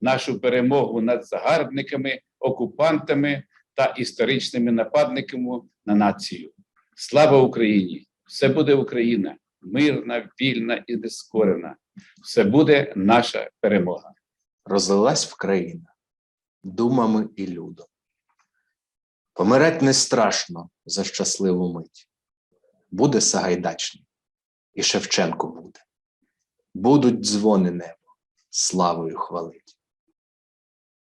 нашу перемогу над загарбниками, окупантами та історичними нападниками на націю. Слава Україні! Все буде Україна, мирна, вільна і нескорена. Все буде наша перемога. розлилась в думами і людом. Помирать не страшно за щасливу мить. Буде Сагайдачний, і Шевченко буде. Будуть дзвони небо, славою хвалить.